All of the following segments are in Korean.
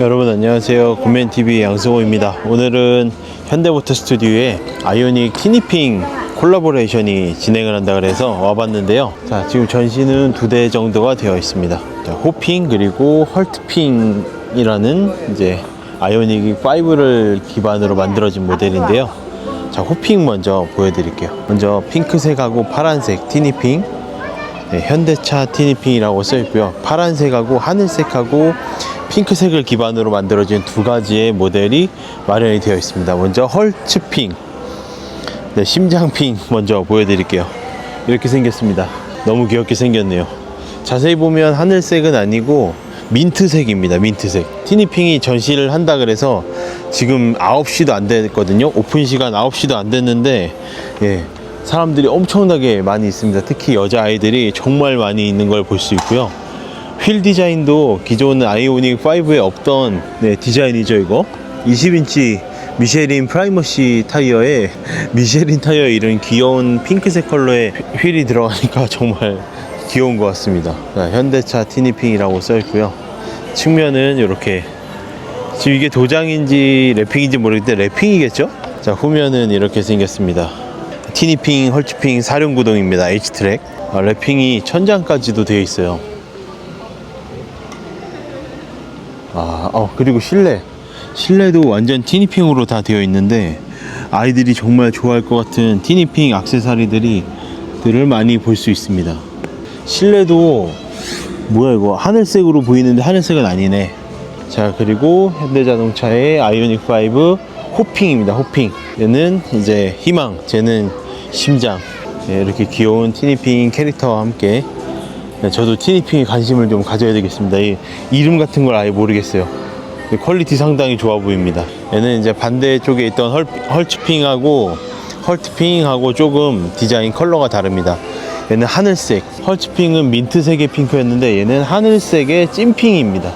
여러분 안녕하세요. 굿맨TV 양승호입니다. 오늘은 현대모터 스튜디오에 아이오닉 티니핑 콜라보레이션이 진행을 한다 그래서 와봤는데요. 자 지금 전시는 두 대 정도가 되어 있습니다. 자, 호핑 그리고 헐트핑이라는 이제 아이오닉 5를 기반으로 만들어진 모델인데요. 자 호핑 먼저 보여드릴게요. 먼저 핑크색하고 파란색 티니핑. 네, 현대차 티니핑이라고 써 있고요. 파란색하고 하늘색하고 핑크색을 기반으로 만들어진 두 가지의 모델이 마련이 되어 있습니다. 먼저 헐츠핑, 네, 심장핑 먼저 보여드릴게요. 이렇게 생겼습니다. 너무 귀엽게 생겼네요. 자세히 보면 하늘색은 아니고 민트색입니다. 민트색. 티니핑이 전시를 한다 그래서 지금 9시도 안 됐거든요. 오픈 시간 9시도 안 됐는데 예. 사람들이 엄청나게 많이 있습니다. 특히 여자 아이들이 정말 많이 있는 걸 볼 수 있고요. 휠 디자인도 기존 아이오닉 5에 없던 네, 디자인이죠, 이거. 20인치 미쉐린 프라이머시 타이어에 미쉐린 타이어에 이런 귀여운 핑크색 컬러의 휠이 들어가니까 정말 귀여운 것 같습니다. 자, 현대차 티니핑이라고 써 있고요. 측면은 이렇게 지금 이게 도장인지 랩핑인지 모르겠는데 랩핑이겠죠? 자, 후면은 이렇게 생겼습니다. 티니핑, 헐츠핑 사륜구동입니다. H트랙. 아, 랩핑이 천장까지도 되어 있어요. 아, 어, 그리고 실내. 실내도 완전 티니핑으로 다 되어 있는데 아이들이 정말 좋아할 것 같은 티니핑 악세사리들이 들을 많이 볼 수 있습니다. 실내도 뭐야 이거 하늘색으로 보이는데 하늘색은 아니네. 자 그리고 현대자동차의 아이오닉 5 호핑입니다. 호핑. 얘는 이제 희망, 쟤는 심장. 네, 이렇게 귀여운 티니핑 캐릭터와 함께 네, 저도 티니핑에 관심을 좀 가져야 되겠습니다. 이 이름 같은 걸 아예 모르겠어요. 퀄리티 상당히 좋아 보입니다. 얘는 이제 반대쪽에 있던 헐, 헐츠핑하고 헐트핑하고 조금 디자인 컬러가 다릅니다. 얘는 하늘색, 헐츠핑은 민트색의 핑크였는데 얘는 하늘색의 찐핑입니다.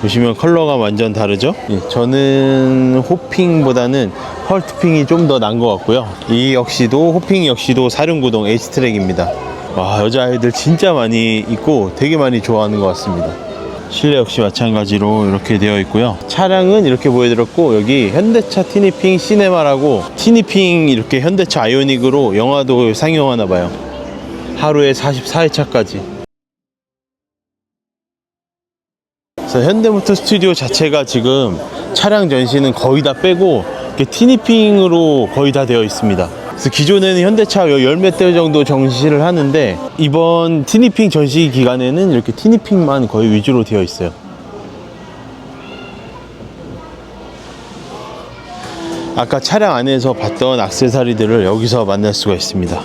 보시면 컬러가 완전 다르죠? 예, 저는 호핑보다는 헐트핑이 좀 더 난 것 같고요. 이 역시도 호핑 역시도 사륜구동 H트랙입니다. 와 여자아이들 진짜 많이 있고 되게 많이 좋아하는 것 같습니다. 실내 역시 마찬가지로 이렇게 되어 있고요. 차량은 이렇게 보여드렸고 여기 현대차 티니핑 시네마라고 티니핑 이렇게 현대차 아이오닉으로 영화도 상영하나 봐요. 하루에 44회차까지. 그래서 현대모터 스튜디오 자체가 지금 차량 전시는 거의 다 빼고 티니핑으로 거의 다 되어 있습니다. 그래서 기존에는 현대차 열몇 대 정도 전시를 하는데 이번 티니핑 전시 기간에는 이렇게 티니핑만 거의 위주로 되어 있어요. 아까 차량 안에서 봤던 악세사리들을 여기서 만날 수가 있습니다.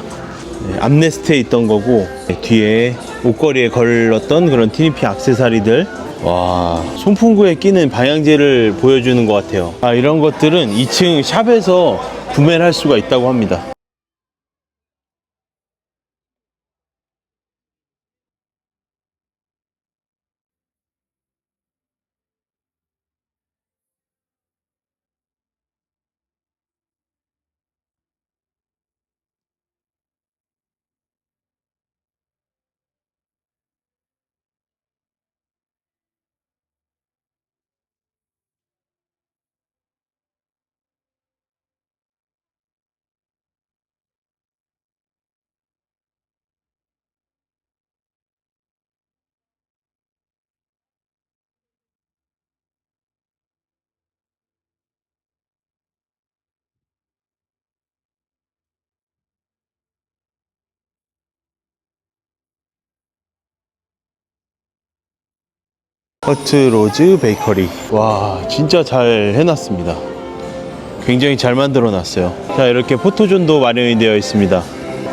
네, 암레스트에 있던 거고 네, 뒤에 옷걸이에 걸렀던 그런 티니핑 악세사리들 와 손풍구에 끼는 방향제를 보여주는 것 같아요 아 이런 것들은 2층 샵에서 구매를 할 수가 있다고 합니다 허트로즈 베이커리. 와 진짜 잘 해놨습니다. 굉장히 잘 만들어 놨어요. 자 이렇게 포토존도 마련이 되어 있습니다.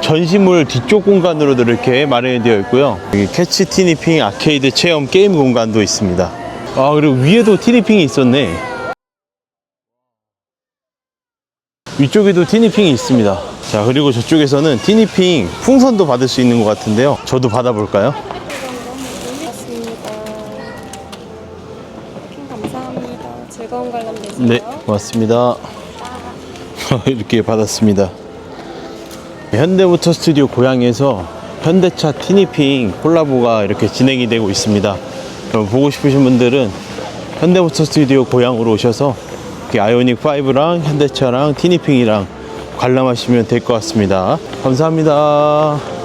전시물 뒤쪽 공간으로도 이렇게 마련이 되어 있고요. 여기 캐치 티니핑 아케이드 체험 게임 공간도 있습니다. 아 그리고 위에도 티니핑이 있었네. 위쪽에도 티니핑이 있습니다. 자 그리고 저쪽에서는 티니핑 풍선도 받을 수 있는 것 같은데요. 저도 받아볼까요? 고맙습니다. 즐거운 관람 되세요. 네, 고맙습니다. 이렇게 받았습니다. 현대모터 스튜디오 고향에서 현대차 티니핑 콜라보가 이렇게 진행이 되고 있습니다. 보고 싶으신 분들은 현대모터 스튜디오 고향으로 오셔서 아이오닉 5랑 현대차랑 티니핑이랑 관람하시면 될 것 같습니다. 감사합니다.